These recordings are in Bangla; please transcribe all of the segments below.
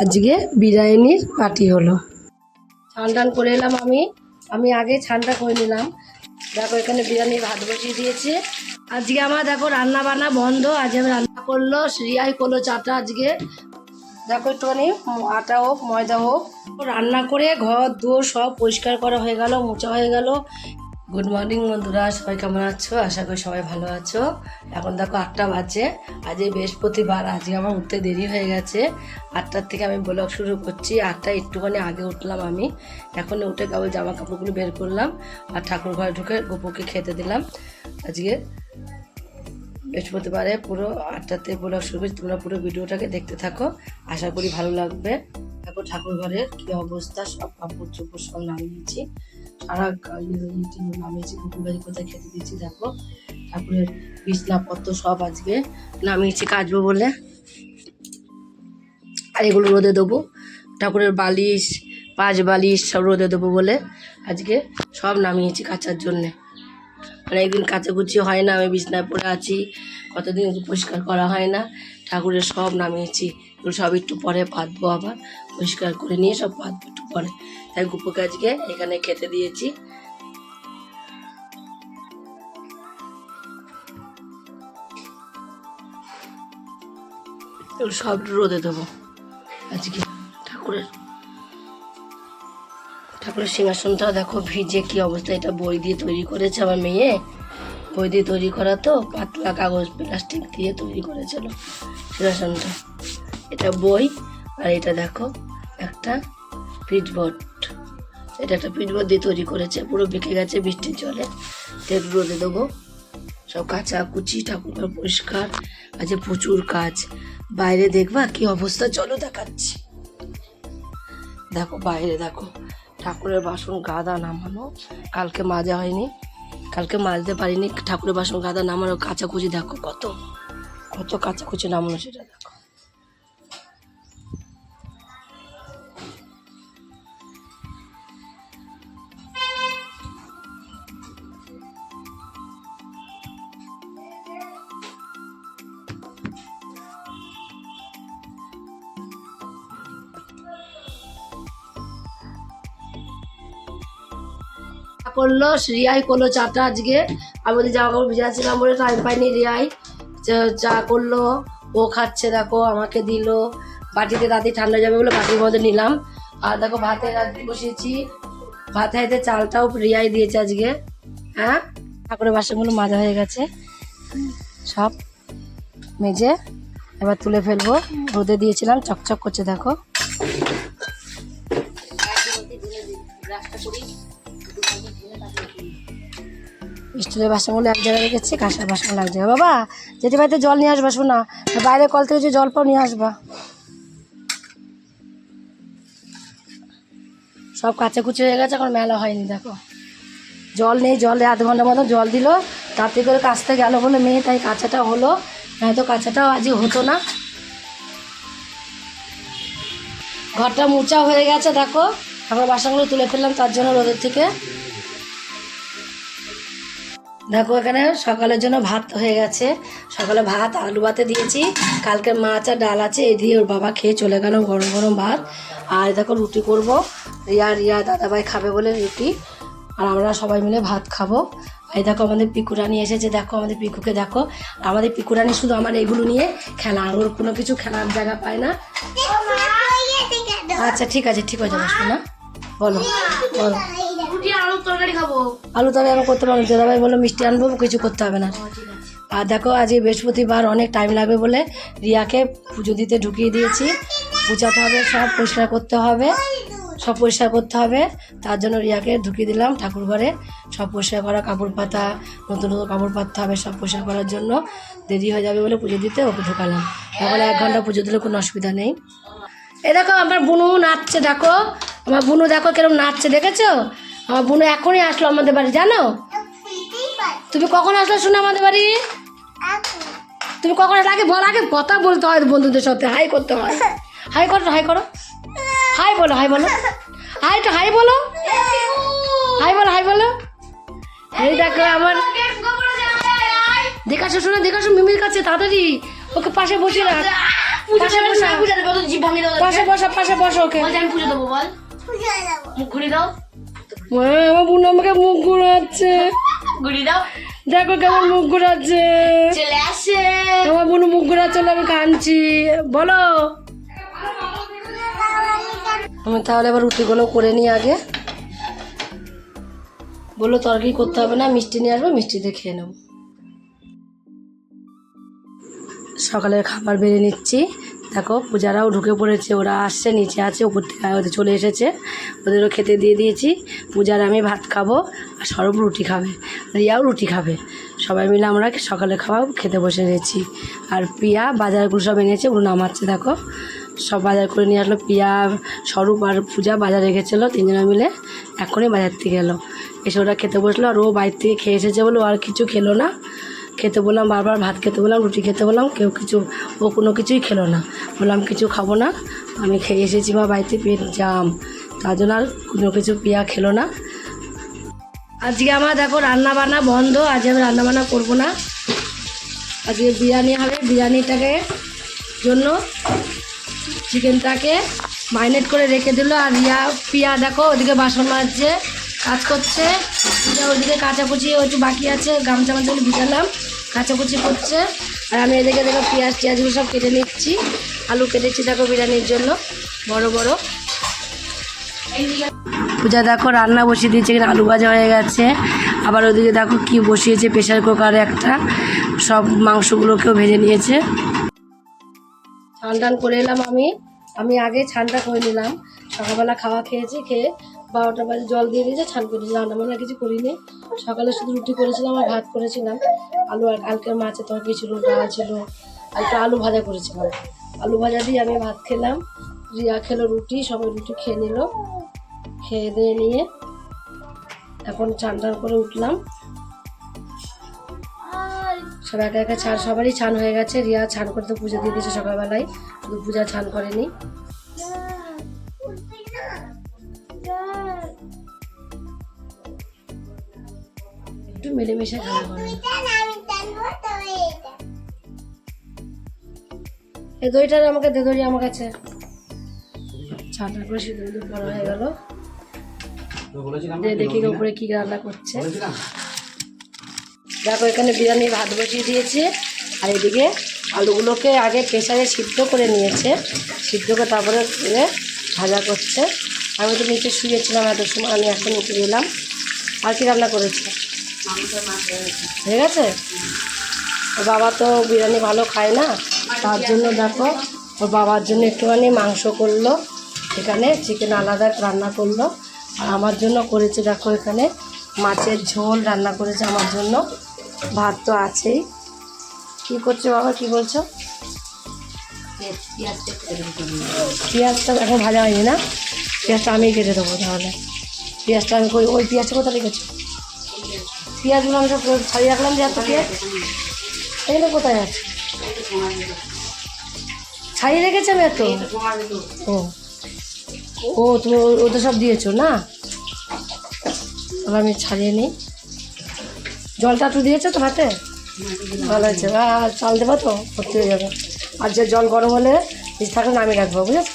আজকে বিরিয়ানির পার্টি হলো। ছান টান করে এলাম আমি। আমি আগে ছানটা করে নিলাম। দেখো, এখানে বিরিয়ানি ভাত বসিয়ে দিয়েছে। আজকে আমার দেখো রান্না বান্না বন্ধ। আজ আমি রান্না করল, শ্রিয়াই করল চাটা আজকে। দেখো একটুখানি আটা হোক, ময়দা হোক। রান্না করে ঘর দুয়ার সব পরিষ্কার করা হয়ে গেল মোচা হয়ে গেল। গুড মর্নিং বন্ধুরা। সবাই কেমন আছো? আশা করি সবাই ভালো আছো। এখন দেখো আটটা বাজে। আজ এই বৃহস্পতিবার। আজকে আমার উঠতে দেরি হয়ে গেছে। আটটার থেকে আমি ব্লগ শুরু করছি। আটটা একটুখানি আগে উঠলাম আমি। এখন উঠে কেবল জামা কাপড়গুলো বের করলাম আর ঠাকুর ঘরে ঢুকে গোপুকে খেতে দিলাম। আজকে বৃহস্পতিবারে পুরো আটটাতে ব্লগ শুরু করছি। তোমরা পুরো ভিডিওটাকে দেখতে থাকো। আশা করি ভালো লাগবে। দেখো ঠাকুর ঘরের কি অবস্থা? সব কাপড় চোপড় সব নামিয়েছি। সারা ইয়ে নামিয়েছি কুকুর বাড়ি কোথায় খেতে দিচ্ছি দেখো। ঠাকুরের বিছনাপত্র সব আজকে নামিয়েছি কাচবো বলে। আর এগুলো রোদে দেবো। ঠাকুরের বালিশ, পাঁচ বালিশ সব রোদে দেবো বলে আজকে সব নামিয়েছি কাচার জন্যে। একদিন কাচাকুচি হয় না, আমি বিছনায় পড়ে আছি, কতদিন পরিষ্কার করা হয় না। ঠাকুরের সব নামিয়েছি এগুলো সব একটু পরে পাতবো আবার, পরিষ্কার করে নিয়ে সব পাতবো একটু পরে। তাই গুপুকে আজকে এখানে খেতে দিয়েছি। সব রোদে দেবো আজকে ঠাকুরের ঠাকুরের সিংহাসনটা দেখো ভিজে কি অবস্থা, এটা বই দিয়ে তৈরি করেছে আমার মেয়ে। বই দিয়ে তৈরি করা তো, পাতলা কাগজ, প্লাস্টিক দিয়ে তৈরি করেছিল সিংহাসনটা। এটা বই, আর এটা দেখো একটা পিচবোর্ড এটা একটা পিচবোর্ড দিয়ে তৈরি করেছে, পুরো বেঁকে গেছে, বৃষ্টির জলে। তেল রোদে দেবো। সব কাঁচা কুচি, ঠাকুরঘর পরিষ্কার। আছে প্রচুর কাজ। বাইরে দেখবা কি অবস্থা? চলো দেখাচ্ছি। দেখো, বাইরে দেখো। ঠাকুরের বাসন গাদা নামানো। কালকে মাজা হয়নি। কালকে মাজতে পারিনি। ঠাকুরের বাসন গাদা নামানো কাচাকুচি দেখো কত। কত কাচাকুচি নামানো সেটা করল, রিয়াই করল চাটা আজকে। আমি বলি জামা কাপড় ভিজাচ্ছিলাম বলে টাইম পাইনি রিয়াই। চা- করল, ও খাচ্ছে, দেখো, আমাকে দিল। বাটিতে রাতে ঠান্ডা যাবে বলে বাটির মধ্যে নিলাম। আর দেখো, ভাতে বসিয়েছি ভাত খাইতে চালটাও রিয়াই দিয়েছে আজকে। হ্যাঁ? ঠাকুরের বাসনগুলো মাজা হয়ে গেছে। সব মেজে এবার তুলে ফেলব। রোদে দিয়েছিলাম, চকচক করছে, দেখো। স্টিলের বাসনগুলো এক জায়গায় রেখেছি, কাঁসার বাসনগুলো এক জায়গায়। বাবা, যেতে বাড়িতে জল নিয়ে আসবা শোনা বাইরে কল থেকে যে জল পাও নিয়ে আসবা। সব কাঁচা কুচি হয়ে গেছে, এখন মেলা হয়নি, দেখো। জল নেই, জলে আধ ঘণ্টার মতো জল দিল, তাতে করে কাচতে গেল বলে মেয়ে, তাই কাঁচাটা হলো। নয়তো কাঁচাটাও আজই হতো না। ঘরটা মোচা হয়ে গেছে, দেখো। এখন বাসনগুলো তুলে ফেললাম তার জন্য রোদের থেকে। দেখো এখানে সকালের জন্য ভাত হয়ে গেছে। সকালে ভাত আলু ভাতে দিয়েছি। কালকে মাছ আর ডাল আছে এই দিয়ে ওর বাবা খেয়ে চলে গেল গরম গরম ভাত। আর দেখো রুটি করব। রিয়া রিয়া দাদাভাই খাবে বলে রুটি। আর আমরা সবাই মিলে ভাত খাব। এই দেখো আমাদের পিকুরানি এসেছে দেখো আমাদের পিকুকে দেখো। আমাদের পিকুরানি শুধু আমার এগুলো নিয়ে খেলা আর ওর কোনো কিছু খেলার জায়গা পায় না। আচ্ছা ঠিক আছে ঠিক আছে বসবো না। বলো বলো। তরকারি আলু তবে আমি করতে পারব দাদাভাই বলল মিষ্টি আনব কিছু করতে হবে না। আর দেখো আজকে বৃহস্পতিবার অনেক টাইম লাগবে বলে রিয়াকে পুজো দিতে ঢুকিয়ে দিয়েছি। পুজাতে হবে সব পরিষ্কার করতে হবে। সব পরিষ্কার করতে হবে। তার জন্য রিয়াকে ঢুকিয়ে দিলাম ঠাকুর ঘরে। সব পরিষ্কার করা কাপড় পাতা নতুন নতুন কাপড় পাততে হবে সব পরিষ্কার করার জন্য। দেরি হয়ে যাবে বলে পুজো দিতে ওকে ঢুকালাম। এখন এক ঘণ্টা পুজো দিলে কোনো অসুবিধা নেই। এ দেখো আমার বুনু নাচছে দেখো। আমার বুনু দেখো কীরকম নাচছে দেখেছ? আমার বুনু এখনই আসলো আমাদের বাড়ি জানো? তুমি কখন আসলো শুনো আমাদের বাড়ি? তুমি কখন আসলে আগে বল আগে কথা বলতে হয় বন্ধুদের সাথে হাই করতে হয়। হাই করো হাই করো। হাই বলো হাই বলো। হাই তো হাই বলো। হাই বলো হাই বলো। এই দেখো আমার দেখাশো শোনো দেখাশো মিমির কাছে তাড়াতাড়ি। ওকে পাশে বসে রাখ। পাশে বসা। পাশে বসা পাশে বসো ওকে। আমি পুজো দেবো বল। মুখ ঘুরি দাও আমার বোন আমাকে মুখ ঘুরাচ্ছে। ঘুরি দাও। দেখো কেমন মুখ ঘুরাচ্ছে। চলে আসে। আমার বোন মুখ ঘুরাচ্ছে বলে আমি কাঁদছি। বলো। আমি তাহলে এবার রুটিগুলো করে নিই আগে। বলল তরকারি করতে হবে না মিষ্টি নিয়ে আসব মিষ্টি দিয়ে খেয়ে নেব। সকালের খাবার বেড়ে নিচ্ছি। দেখো পূজারাও ঢুকে পড়েছে, ওরা আসছে, নিচে আছে, উপর থেকে ওদের চলে এসেছে। ওদেরও খেতে দিয়ে দিয়েছি। পূজার আমি ভাত খাব আর সরব রুটি খাবে রিয়াও রুটি খাবে। সবাই মিলে আমরা সকালে খাওয়া খেতে বসে গেছি আর পিয়া বাজারগুলো সব এনেছে, ওগুলো নামাচ্ছে, দেখো। সব বাজার করে নিয়ে আসলো পিয়া স্বরূপ আর পূজা বাজারে গেছিল, তিনজনে মিলে এখনই বাজার থেকে এলো। এসে ওরা খেতে বসল, আর ও বাইরে থেকে খেয়ে এসেছে বলে আর কিছু খেলো না। খেতে বললাম, বারবার ভাত খেতে বললাম, রুটি খেতে বললাম, কেউ কিছু, ও কোনো কিছুই খেলো না। বললাম, কিছু খাব না। আমি খেয়ে এসেছি বা বাড়িতে পেট জাম। তার জন্য আর কোনো কিছু পিয়া খেলো না। আজকে আমার দেখো রান্না বান্না বন্ধ, আজ আমি রান্না বান্না করব না। আজকে বিরিয়ানি হবে, বিরিয়ানিটাকে জন্য চিকেনটাকে মাইনেট করে রেখে দিল। আর রিয়া পিয়া দেখো, ওদিকে বাসন মাজছে, কাজ করছে। রিয়া ওদিকে কাচাকুচি একটু বাকি আছে, গামছা মাছগুলো ভিজালাম, কাচাকুচি করছে। আর আমি এদিকে দেখো পেঁয়াজ টিয়াজগুলো সব কেটে নিচ্ছি, আলু কেটেছি দেখো বিরিয়ানির জন্য, বড় বড়। পূজা দেখো রান্না বসিয়ে দিয়েছে, এখানে আলু ভাজা হয়ে গেছে। আবার ওদিকে দেখো কি বসিয়েছে প্রেশার কুকারে একটা, সব মাংসগুলোকেও ভেজে নিয়েছে। স্নান টান করে এলাম আমি আমি আগে ছানটা করে নিলাম। সকালবেলা খাওয়া খেয়েছি, খেয়ে বারোটা বাজে জল দিয়ে দিয়েছে ছান করে রান্না বান্না কিছু করিনি। সকালে শুধু রুটি করেছিলাম আর ভাত করেছিলাম। আলু আর কালকে মাছের তরকারি ছিল, ডাল ছিল একটু আলু ভাজা করেছিলাম। আলু ভাজা দিয়ে আমি ভাত খেলাম, রিয়া খেলো রুটি, সবাই রুটি খেয়ে নিল। খেয়ে দিয়ে নিয়ে এখন চান টান করে উঠলাম। সব একা একা ছান সবারই ছান হয়ে গেছে। রিয়া ছান করতে পুজো দিয়ে দিয়েছে সকালবেলায় শুধু পূজা ছান করেনি। মিলেমিশে খেলা করে এই দইটা আমাকে দে দই আমার কাছে। ছানা করে সিদ্ধ সিদ্ধ বড় হয়ে গেল। দেখি উপরে কি রান্না করছে। দেখো এখানে বিরিয়ানি ভাত বসিয়ে দিয়েছে। আর এদিকে আলুগুলোকে আগে প্রেসারে সিদ্ধ করে নিয়েছে। সিদ্ধ করে তারপরে ভাজা করছে। আমি তো নিচে শুয়েছিলাম এত সময় আমি এখন উঠে গেলাম। আর কি রান্না করেছে? হয়ে গেছে বাবা তো বিরিয়ানি ভালো খায় না, তার জন্য দেখো, ওর বাবার জন্য একটুখানি মাংস করল, এখানে চিকেন আলাদা রান্না করল, আর আমার জন্য করেছে দেখো এখানে মাছের ঝোল রান্না করেছে আমার জন্য, ভাত তো আছেই। কী করছ বাবা, কী বলছো? পেঁয়াজটা এখন ভাজা হয়নি না? পেঁয়াজটা আমি কেটে দেবো তাহলে। পেঁয়াজটা আমি ওই পেঁয়াজটা কোথায় রেখেছো? পেঁয়াজগুলো আমি সব ছাড়িয়ে রাখলাম যে এত পেঁয়াজ। এগুলো কোথায় আছে? ছাড়িয়ে রেখেছে আমি এত ও। ও, তুমি ওটা সব দিয়েছ না? তাহলে আমি ছাড়িয়ে নিই। জলটা একটু দিয়েছ তো হাতে? ভালো হয়েছে। আর চাল দেবো তো? ভর্তি হয়ে যাবে। আর যে জল গরম হলে ভিজ থাকলে নামিয়ে রাখব, বুঝেছ?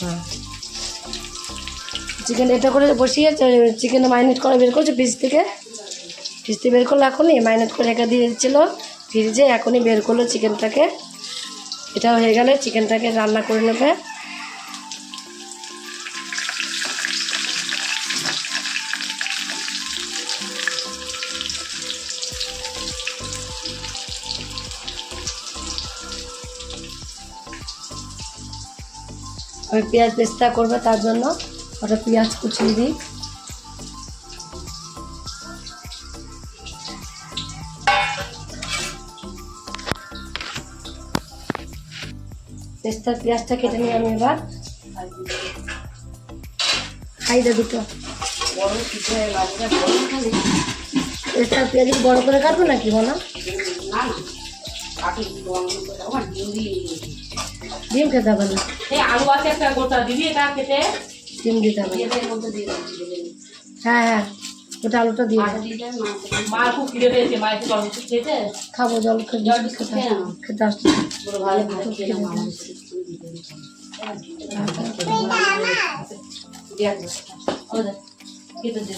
হ্যাঁ। চিকেন এটা করে বসিয়ে চিকেন মাইনেট করে বের করছ ফ্রিজ থেকে? থেকে বের করল এখনই মাইনেট করে রেখে দিয়েছিলো ফ্রিজে এখনই বের করল চিকেনটাকে। এটা হয়ে গেলে চিকেনটাকে রান্না করে নেবে। আমি পেঁয়াজ পেস্তা করবে তার জন্য। ওটা পেঁয়াজ কুচিয়ে দিই। পেস্তার পেঁয়াজটা কেটে নিই আমি এবার। খাই দে দুটো। পেস্তার পেঁয়াজ বড় করে কাটবো নাকি বলো? ডিম খেতে হবে না। এই আলু আছে একটা গোটা দিবি এটা কেটে? ডিম দিতে হবে। হ্যাঁ হ্যাঁ। ওটা আলুটা দিয়ে। খুব জল খেতে দে।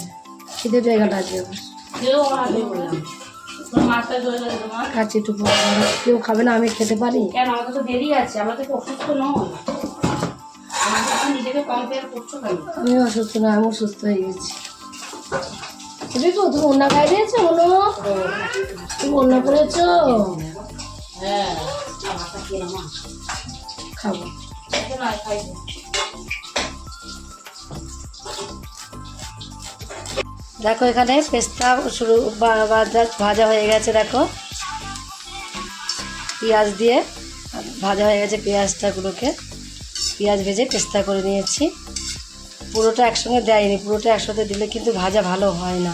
খিদে পেয়ে গেল আজকে। খাচ্ছি একটু কেউ খাবে না আমি খেতে পারি? কেন? আমাকে তো দেরি আছে আমরা তো অসুস্থ নয়। আমি অসুস্থ না আমি সুস্থ হয়ে গেছি। তুমি দিয়েছ তুমি দেখো এখানে পেস্তা শুরু ভাজা হয়ে গেছে, দেখো। পেঁয়াজ দিয়ে ভাজা হয়ে গেছে পেঁয়াজটাগুলোকে পেঁয়াজ ভেজে পেস্তা করে নিয়েছি। পুরোটা একসঙ্গে দেয়নি, পুরোটা একসাথে দিলে কিন্তু ভাজা ভালো হয় না।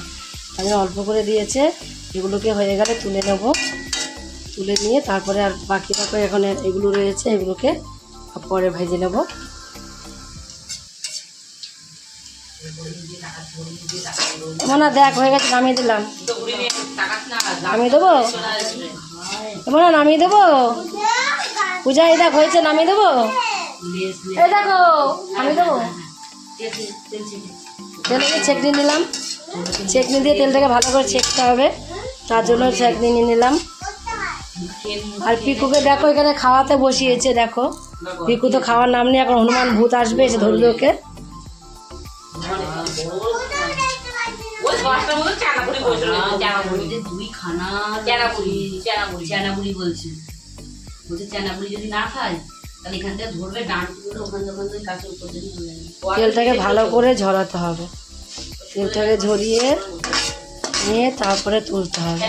আমি অল্প করে দিয়েছে, এগুলোকে হয়ে গেলে তুলে নেব। তুলে নিয়ে তারপরে আর বাকি বাকি এখন এগুলো রয়েছে, এগুলোকে পরে ভেজে নেব। মানে দেখ, হয়ে গেছে, নামিয়ে দিলাম। নামিয়ে দেবো? এমন নামিয়ে দেবো? পূজা, এই দেখ, হয়েছে, নামিয়ে দেবো? এই দেখো, নামিয়ে দেবো? তেলটাকে ছেঁকনি নিলাম ছেঁকনি দিয়ে তেলটাকে ভালো করে ছেঁকতে হবে। তার জন্য ছেঁকনি নিয়ে নিলাম। আর পিকুকে দেখো, এখানে খাওয়াতে বসিয়েছে, দেখো। পিকু তো খাওয়ার নাম নেই এখন হনুমান ভূত আসবে, এসে ধরবে ওকে। চানাপুরি যদি না খায় তাহলে এখান ধরবে ডান করে ওখান ওখান থেকে গাছের উপর থেকে তেলটাকে ভালো করে ঝরাতে হবে। তেলটাকে ঝরিয়ে নিয়ে তারপরে তুলতে হবে।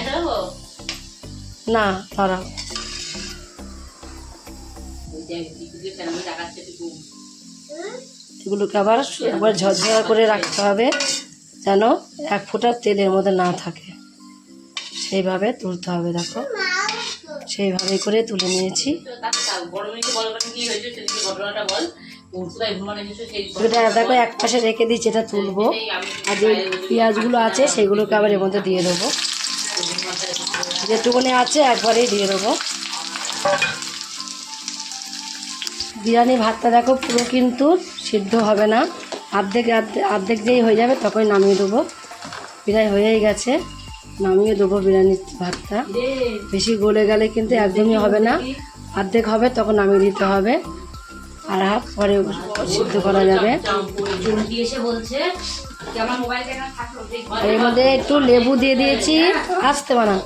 না তারা এগুলোকে আবার একবার ঝরঝরা করে রাখতে হবে যেন এক ফোঁটা তেলের মধ্যে না থাকে। সেইভাবে তুলতে হবে দেখো। সেইভাবে করে তুলে নিয়েছি। দেখো, এক পাশে রেখে দিচ্ছি এটা তুলবো। আর যে পেঁয়াজগুলো আছে, সেগুলোকে আবার এর মধ্যে দিয়ে দেবো। যেটুকুনি আছে, একবারেই দিয়ে দেবো। বিরিয়ানি ভাতটা দেখো, পুরো কিন্তু সিদ্ধ হবে না। অর্ধেক অর্ধেক যেই হয়ে যাবে তখন নামিয়ে দেবো। বিরিয়ানি হয়েই গেছে। নামিয়ে দেবো বিরিয়ানি ভাতটা। বেশি গলে গেলে কিন্তু একদমই হবে না। অর্ধেক হবে, তখন নামিয়ে দিতে হবে। আর হাফ পরে সিদ্ধ করা যাবে। এর মধ্যে একটু লেবু দিয়ে দিয়েছি। আসতে বানা।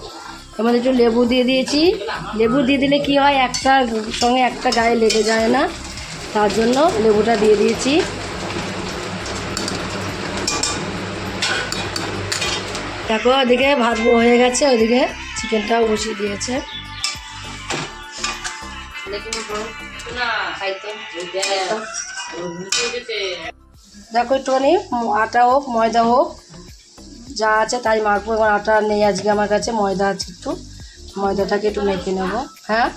এর মধ্যে একটু লেবু দিয়ে দিয়েছি। লেবু দিয়ে দিলে কি হয় একটা সঙ্গে একটা গায়ে লেগে যায় না। তার জন্য লেবুটা দিয়ে দিয়েছি। দেখো, ওদিকে ভাত হয়ে গেছে, ওদিকে চিকেনটাও বসিয়ে দিয়েছে। দেখ একটুখানি, আটা হোক, ময়দা হোক, যা আছে তাই মাখবো এবং আটা নেই আজকে আমার কাছে, ময়দা আছে একটু। ময়দাটাকে একটু মেখে নেব হ্যাঁ?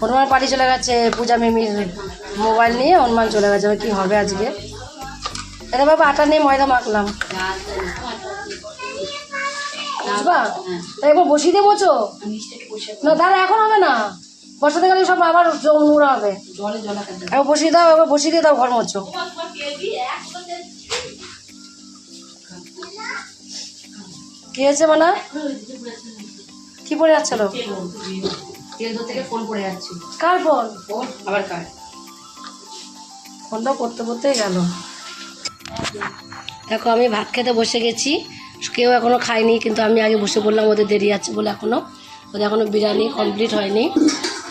হনুমান পার্টি চলে গেছে, পূজা মিমির মোবাইল নিয়ে, হনুমান চলে গেছে কি হবে আজকে? এটা বাবা, আটা নিয়ে ময়দা মাখলাম। বুঝবা? তা একবার বসিয়ে দিয়ে মোচো না দাঁড়া এখন হবে না। বসাতে গেলে সব আবার নোংরা হবে। একবার বসিয়ে দাও একবার বসিয়ে দিয়ে দাও ঘর মোচো কি হয়েছে মানে? কি পড়ে যাচ্ছিল করে যাচ্ছি। কার ফোন? আবার কার? ফোনটা করতে করতেই গেল। দেখো আমি ভাত খেতে বসে গেছি। কেউ এখনও খায়নি, কিন্তু আমি আগে বসে বললাম ওদের দেরি আছে বলে এখনও ওদের এখনও বিরিয়ানি কমপ্লিট হয়নি।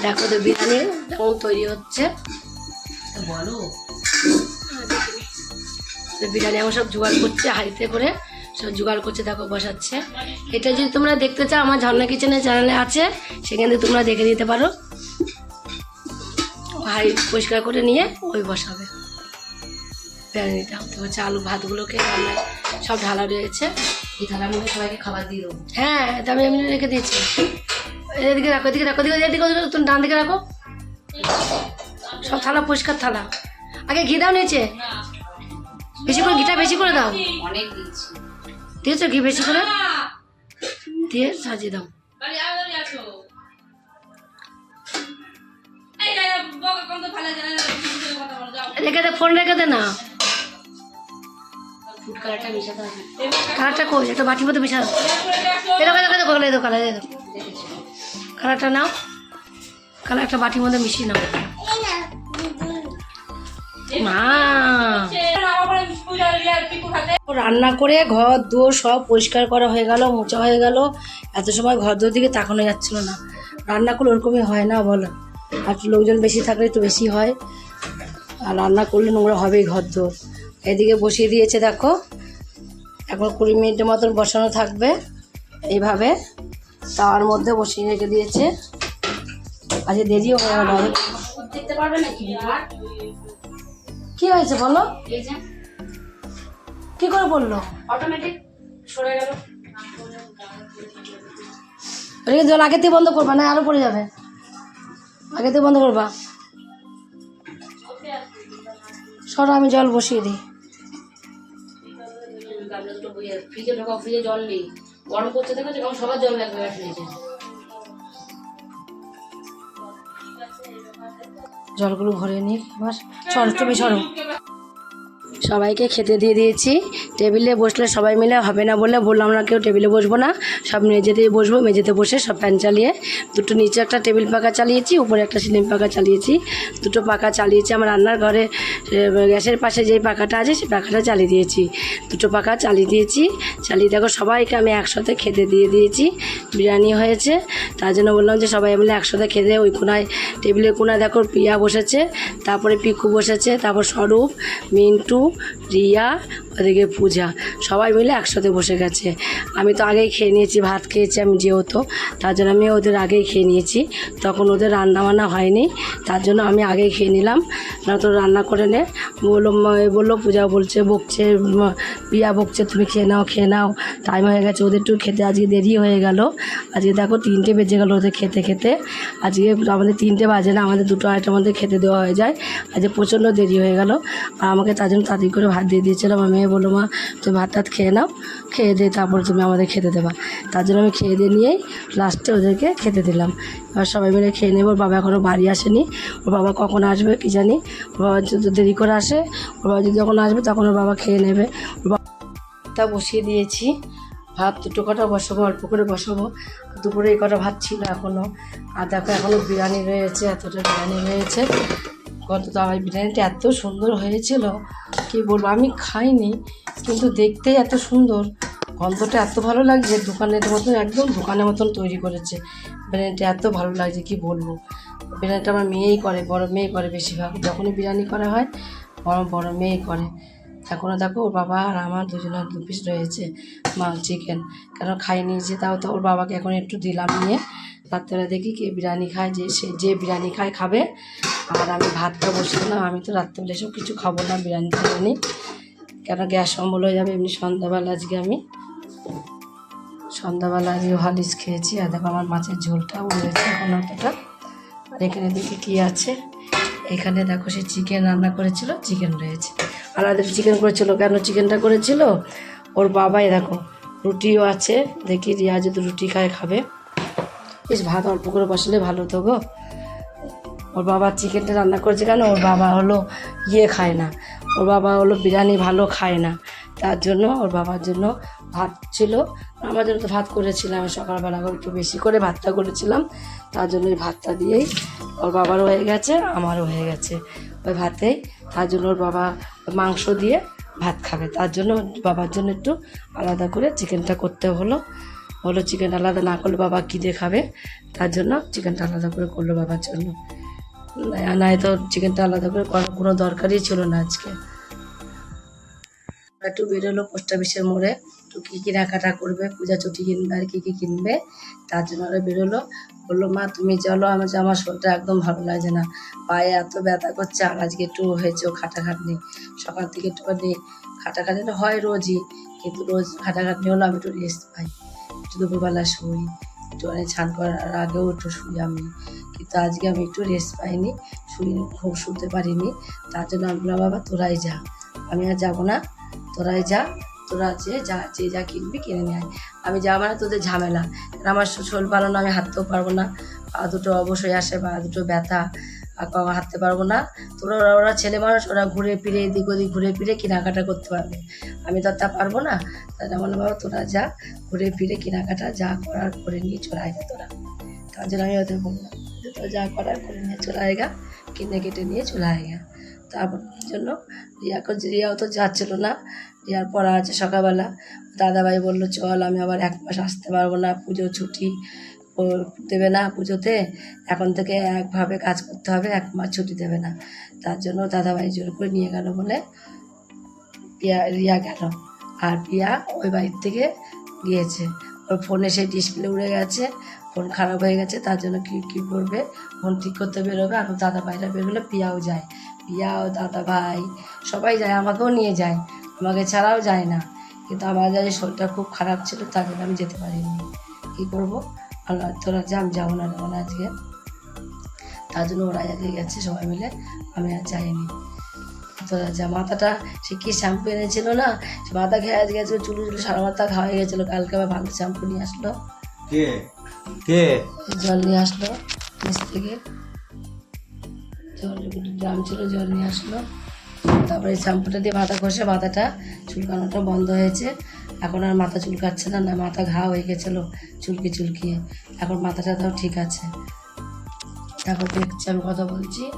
দেখো ওদের বিরিয়ানি কেমন তৈরি হচ্ছে। বলো। বিরিয়ানি আমার সব জোগাড় করছে, হাঁড়িতে করে সব জোগাড় করছে, দেখো বসাচ্ছে। এটা যদি তোমরা দেখতে চাও, আমার ঝর্ণা কিচেনের চ্যানেলে আছে, সেখান তোমরা দেখে দিতে পারো। হাঁড়ি পরিষ্কার করে নিয়ে ওই বসাবে। বিরিয়ানিটা হতে হচ্ছে আলু ভাতগুলোকে রান্না সব ঢালা রয়েছে। এই থালার মধ্যে সবাইকে খাবার দিয়ে দেবো। হ্যাঁ এটা আমি এমনি রেখে দিয়েছি। এদিকে রাখো এদিকে রাখো এদিকে এদিকে তুমি ডান দিকে রাখো। সব থালা পরিষ্কার থালা। আগে ঘি দাও নিচে। বেশি করে ঘিটা বেশি করে দাও। অনেক দিয়েছি। দিয়েছ ঘি বেশি করে? দিয়ে সাজিয়ে দাও। রেখে দে ফোন রেখে দে না। ফুড কালারটা কই? একটা বাটির মধ্যে মিশা দাও এই দেখো কালার দেখো কালারটা নাও। কালার একটা বাটির মধ্যে মিশিয়ে নাও। মা। রান্না করে, ঘর দুয়ার সব পরিষ্কার করা হয়ে গেল, মোচা হয়ে গেল। এত সময় ঘর দুয়ার দিকে তাকানো যাচ্ছিল না। রান্না করলে ওরকমই হয় না, বলো? আর লোকজন বেশি থাকলে একটু বেশি হয়। আর রান্না করলে নোংরা হবেই ঘর দোর এদিকে বসিয়ে দিয়েছে দেখো। এখন কুড়ি মিনিটের মতন বসানো থাকবে এইভাবে। তার মধ্যে বসিয়ে রেখে দিয়েছে। আজকে দেরিও হয়ে গেল কি? হয়েছে বলো? কি করে বলল? অটোমেটিক সরে গেল। রেখে জল আগে থেকে বন্ধ করবা না আরও পড়ে যাবে। আগে থেকে বন্ধ করবা। সরো আমি জল বসিয়ে দিই। দুটো বইয়ে ফ্রিজে ঢোকাও ফ্রিজে জল নেই। গরম করতে দেখো যে সবার জল লাগবে ফ্রিজে জলগুলো ভরে নিই, এবার সরো তুমি সরো। সবাইকে খেতে দিয়ে দিয়েছি। টেবিলে বসলে সবাই মিলে হবে না বলে বললাম না কেউ টেবিলে বসবো না। সব মেঝেতেই বসবো, মেঝেতে বসে সব ফ্যান চালিয়ে দুটো নিচে একটা টেবিল পাকা চালিয়েছি, উপরে একটা সিলিং পাকা চালিয়েছি। দুটো পাকা চালিয়েছি, আমার রান্নার ঘরে গ্যাসের পাশে যেই পাকাটা আছে সেই পাখাটা চালিয়ে দিয়েছি। দুটো পাকা চালিয়ে দিয়েছি। চালিয়ে দেখো সবাইকে আমি একসাথে খেতে দিয়ে দিয়েছি। বিরিয়ানি হয়েছে, তার জন্য বললাম যে সবাই মিলে একসাথে খেতে ওই কোনায়, টেবিলের কোনায় দেখো প্রিয়া বসেছে, তারপরে পিকু বসেছে, তারপর স্বরূপ, মিন্টু রিয়া, ওদিকে পূজা, সবাই মিলে একসাথে বসে গেছে। আমি তো আগেই খেয়ে নিয়েছি, ভাত খেয়েছি আমি যেহেতু, তার জন্য আমি ওদের আগেই খেয়ে নিয়েছি। তখন ওদের রান্না বান্না হয়নি, তার জন্য আমি আগেই খেয়ে নিলাম। না তো রান্না করে নে। বলল বলল, পূজা বলছে, বকছে প্রিয়া বকছে, তুমি খেয়ে নাও খেয়ে নাও। টাইম হয়ে গেছে, ওদের একটু খেতে আজকে দেরি হয়ে গেল। আজকে দেখো তিনটে বেজে গেলো ওদের খেতে খেতে। আজকে আমাদের তিনটে বাজে না, আমাদের দুটো আড়াইটার মধ্যে খেতে দেওয়া হয়ে যায়। আজকে প্রচণ্ড দেরি হয়ে গেল। আর আমাকে তার জন্য তাড়াতাড়ি করে ভাত দিয়ে দিয়েছিলাম। আমার মেয়ে বলল, মা, তুমি ভাত টাত খেয়ে নাও, খেয়ে দিয়ে তারপরে তুমি আমাদের খেতে দেবা। তার জন্য আমি খেয়ে দিয়ে নিয়েই লাস্টে ওদেরকে খেতে দিলাম। এবার সবাই মিলে খেয়ে নেব ওর বাবা এখনও বাড়ি আসেনি। ওর বাবা কখন আসবে কি জানি? ওর বাবা যদি দেরি করে আসে, ওর বাবা যদি যখন আসবে তখন ওর বাবা খেয়ে নেবে। তা বসিয়ে দিয়েছি। ভাত দুটো কটা বসাবো, অল্প করে বসাবো। দুপুরে এই কটা ভাত ছিল এখনও আর দেখো এখনও বিরিয়ানি রয়েছে, এতটা বিরিয়ানি রয়েছে। কত তো বিরিয়ানিটা এত সুন্দর হয়েছিল, কি বলব, আমি খাইনি, কিন্তু দেখতেই এত সুন্দর। গন্ধটা এত ভালো লাগছে, দোকানের মতন, একদম দোকানের মতন তৈরি করেছে। বিরিয়ানিটা এত ভালো লাগছে, কি বলব। বিরিয়ানিটা আমার মেয়েই করে, বড় মেয়ে করে বেশিরভাগ। যখনই বিরিয়ানি করা হয়, বড় বড় মেয়েই করে। এখনও দেখো, ওর বাবা আর আমার দুজনের দু পিস রয়েছে মা চিকেন কেন খাইনি যে, তাও তো ওর বাবাকে এখন একটু দিলাম নিয়ে। রাত্রেবেলা দেখি কে বিরিয়ানি খায়, যে সে যে বিরিয়ানি খায়, খাবে। আর আমি ভাতটা বসিয়ে দিলাম আমি তো রাত্রেবেলা এসব কিছু খাব না, বিরিয়ানি টিরিয়ানি। কেন গ্যাস অম্বল হয়ে যাবে, এমনি সন্ধ্যাবেলা আজকে আমি সন্ধ্যাবেলা আজকে হলিস খেয়েছি। আর দেখো আমার মাছের ঝোলটাও রয়েছে এখন অতটা। আর এখানে দেখি কী আছে। এখানে দেখো সে চিকেন রান্না করেছিল চিকেন রয়েছে। আর আলাদা চিকেন করেছিল, কেন চিকেনটা করেছিল? ওর বাবাই দেখো, রুটিও আছে। দেখি রিয়া যদি রুটি খায়, খাবে। বেশ ভাত অল্প করে বসলে ভালো তো গো। ওর বাবা চিকেনটা রান্না করেছে কেন? ওর বাবা হলো ইয়ে খায় না। ওর বাবা হলো বিরিয়ানি ভালো খায় না। তার জন্য ওর বাবার জন্য ভাত ছিল। আমার জন্য তো ভাত করেছিলাম। সকালবেলা করে একটু বেশি করে ভাতটা করেছিলাম। তার জন্য ওই ভাতটা দিয়েই ওর বাবারও হয়ে গেছে, আমারও হয়ে গেছে ওই ভাতেই তার জন্য ওর বাবা মাংস দিয়ে ভাত খাবে। তার জন্য বাবার জন্য একটু আলাদা করে চিকেনটা করতে হলো। হলো চিকেন আলাদা না করলে বাবা কী দিয়ে খাবে? তার জন্য চিকেনটা আলাদা করে করল বাবার জন্য। না- নাই তো চিকেনটা আলাদা করে করার কোনো দরকারই ছিল না আজকে। একটু বেরোলো পোস্ট অফিসের মোড়ে একটু কী কেনাকাটা করবে, পূজা চুটি কিনবে আর কী কী কিনবে, তার জন্য ওরা বেরোলো। বলল, মা, তুমি চলো, আমার আমার শরীরটা একদম ভালো লাগছে না। পায়ে এত ব্যথা করছে আর আজকে একটু হয়েছে ও খাটাখাটনি। সকাল থেকে একটুখানি খাটাখাটনি হয় রোজই, কিন্তু রোজ খাটাখাটনি হলো আমি একটু রেস্ট পাই। একটু দুপুরবেলা শুই। মানে স্নান করার আগেও একটু শুই আমি কিন্তু আজকে আমি একটু রেস্ট পাইনি, শুই খুব শুতে পারিনি। তার জন্য আমি বললাম, বাবা, তোরাই যা। আমি আর যাব না। তোরাই যা। তোরা যে যা যে যা কিনবি কিনে নিয়ে আমি যাব মানে তোদের ঝামেলা। আমার শোল পালানো আমি হাঁটতেও পারব না। পা দুটো অবশ্যই আসে, পা দুটো ব্যথা। হাঁটতে পারব না। তোরা ওরা ওরা ছেলে মানুষ, ওরা ঘুরে ফিরে, এদিক ওদিক ঘুরে ফিরে কেনাকাটা করতে পারবে। আমি তো তা পারব না। তাই বললাম বাবা তোরা যা, ঘুরে ফিরে কেনাকাটা যা করার করে নিয়ে চলে আয় তোরা। তার জন্য আমি ওদের বললাম, তোরা যা করার করে নিয়ে চলে আয়গা কিনে কেটে নিয়ে চলে আয়গা তারপর জন্য রিয়াকে রিয়াও তো যাচ্ছিল না, রিয়ার পড়া আছে সকালবেলা। দাদাভাই বলল, চল আমি আবার এক মাস আসতে পারব না, পুজো ছুটি। দেবে না পুজোতে এখন থেকে একভাবে কাজ করতে হবে, এক মাস ছুটি দেবে না। তার জন্য দাদাভাই জোর করে নিয়ে গেল বলে পিয়া, রিয়া গেল। আর পিয়া ওই বাড়ির থেকে গিয়েছে। ওর ফোনে সেই ডিসপ্লে উড়ে গেছে ফোন খারাপ হয়ে গেছে, তার জন্য কী কী করবে? ফোন ঠিক করতে বেরোবে, আর দাদা ভাইরা বেরোলে পিয়াও যায়। পিয়াও দাদা ভাই সবাই যায়, আমাকেও নিয়ে যায়। আমাকে ছাড়াও যায় না। কিন্তু আমার যে শরীরটা খুব খারাপ ছিল তার জন্য আমি যেতে পারিনি। কী করব? আল্লাহ তোরা যা আমি যাব না যাব না আজকে। তার জন্য ওরা আজকে গেছে সবাই মিলে আমি আর যাইনি। তোরা যা মাথাটা সে কি শ্যাম্পু এনেছিল না? সে মাথা খেয়ে আজকে গেছিল চুলু চুলু সারা মাথা খাওয়া হয়ে গেছিল কালকে আবার ভালো শ্যাম্পু নিয়ে আসলো। কে? কে? জল নিয়ে আসলো নিচ থেকে। জল ড্রাম ছিল জল নিয়ে আসলো। তারপরে শ্যাম্পুটা দিয়ে মাথা ঘষে মাথাটা চুলকানোটা বন্ধ হয়েছে। এখন আর মাথা চুলকাচ্ছে না না, মাথা ঘা হয়ে গেছিল, চুলকি চুলকিয়ে। এখন মাথাটা তাও ঠিক আছে। দেখো, দেখছি, আমি কথা বলছি।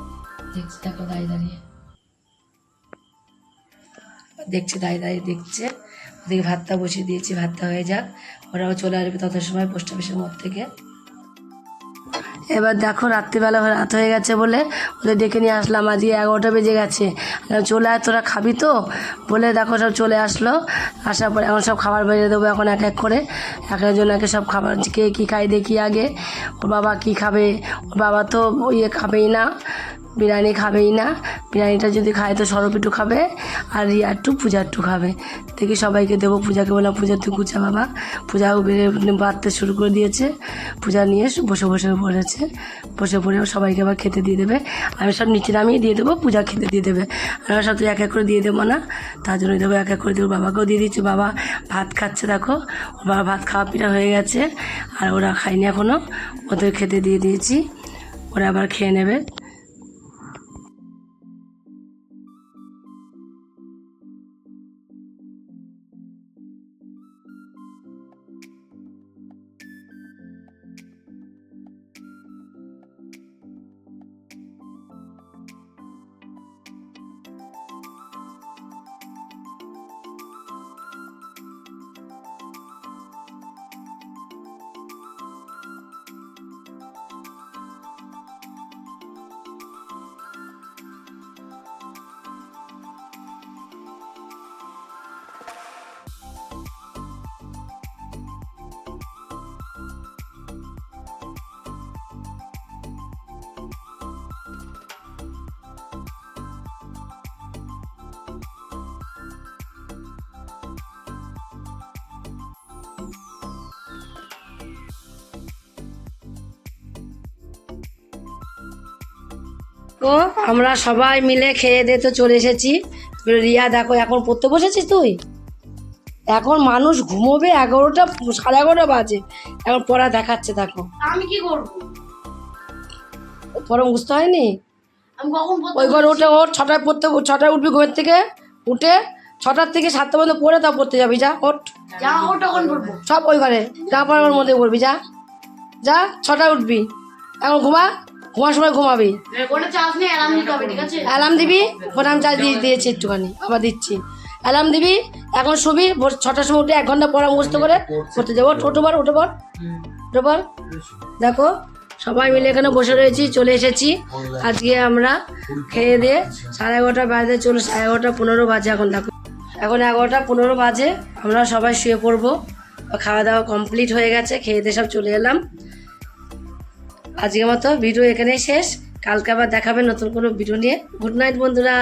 দেখছি, দেখো, দাঁড়িয়ে দাঁড়িয়ে। দেখছি, দাঁড়িয়ে দাঁড়িয়ে দেখছে। ওদিকে ভাতটা বসিয়ে দিয়েছি, ভাতটা হয়ে যাক। ওরাও চলে আসবে তত সময় পোস্ট অফিসের মধ্যে থেকে। এবার দেখো রাত্রিবেলা রাত হয়ে গেছে বলে ওদের ডেকে নিয়ে আসলাম। আজকে এগারোটা বেজে গেছে। চলে আয়, তোরা খাবি তো? বলে দেখো সব চলে আসলো। আসার পরে এখন সব খাবার বেরিয়ে দেবো এখন এক এক করে। এক একজনকে সব খাবার কে কী খাই দেখি আগে। ওর বাবা কী খাবে? ওর বাবা তো ইয়ে খাবেই না। বিরিয়ানি খাবেই না। বিরিয়ানিটা যদি খায় তো সরব একটু খাবে, আর রিয়া একটু, পূজা একটু খাবে। দেখি সবাইকে দেবো পূজাকে বললাম পূজা, তুই গুছা বাবা। পূজাও বেড়ে বাড়তে শুরু করে দিয়েছে। পূজা নিয়ে বসে বসে পড়েছে। বসে পড়ে সবাইকে আবার খেতে দিয়ে দেবে। আমি সব নিচে নামিয়ে দিয়ে দেবো, পূজা খেতে দিয়ে দেবে। আমরা সব তো এক এক করে দিয়ে দেবো না। তার জন্য দেবো এক এক করে দেবো। বাবাকেও দিয়ে দিচ্ছি। বাবা ভাত খাচ্ছে, দেখো। ওর বাবা ভাত খাওয়া পিঠা হয়ে গেছে। আর ওরা খায়নি এখনও ওদের খেতে দিয়ে দিয়েছি। ওরা আবার খেয়ে নেবে। তো আমরা সবাই মিলে খেয়ে দিয়ে তো চলে এসেছি। রিয়া দেখো এখন পড়তে বসেছিস তুই? এখন মানুষ ঘুমোবে এগারোটা সাড়ে এগারোটা বাজে। এখন পড়া দেখাচ্ছে দেখো। আমি কি করব? পড়া বুঝতে হয়নি? ওই ঘর ওঠে ওর ছটায় পড়তে ছটায় উঠবি ঘুমের থেকে? উঠে ছটার থেকে সাতটা পর্যন্ত পড়ে তা পড়তে যাবি যা ওঠ। সব ওই ঘরে যা পড়ার মধ্যে পড়বি যা। যা ছটায় উঠবি। এখন ঘুমা। ঘুমার সময় ঘুমাবি। অ্যালার্ম দিবি ফোন আমি চার্জ দিয়ে দিয়েছি একটুখানি আবার দিচ্ছি। অ্যালার্ম দিবি এখন শুবি ভোর ছটার সময় উঠে এক ঘণ্টা মুখস্থ করে পড়তে যাব। ওঠ ওঠো বার ওঠো বার ওঠো বার দেখো সবাই মিলে এখানে বসে রয়েছি চলে এসেছি। আজকে আমরা খেয়ে দিয়ে সাড়ে এগারোটা বাজে চলে সাড়ে এগারোটা পনেরো বাজে এখন দেখো। এখন এগারোটা পনেরো বাজে আমরা সবাই শুয়ে পড়ব। খাওয়া দাওয়া কমপ্লিট হয়ে গেছে খেয়ে দিয়ে সব চলে এলাম। আজকের মতো ভিডিও এখানেই শেষ। কালকে আবার দেখাবে নতুন কোনো ভিডিও নিয়ে। গুড নাইট বন্ধুরা।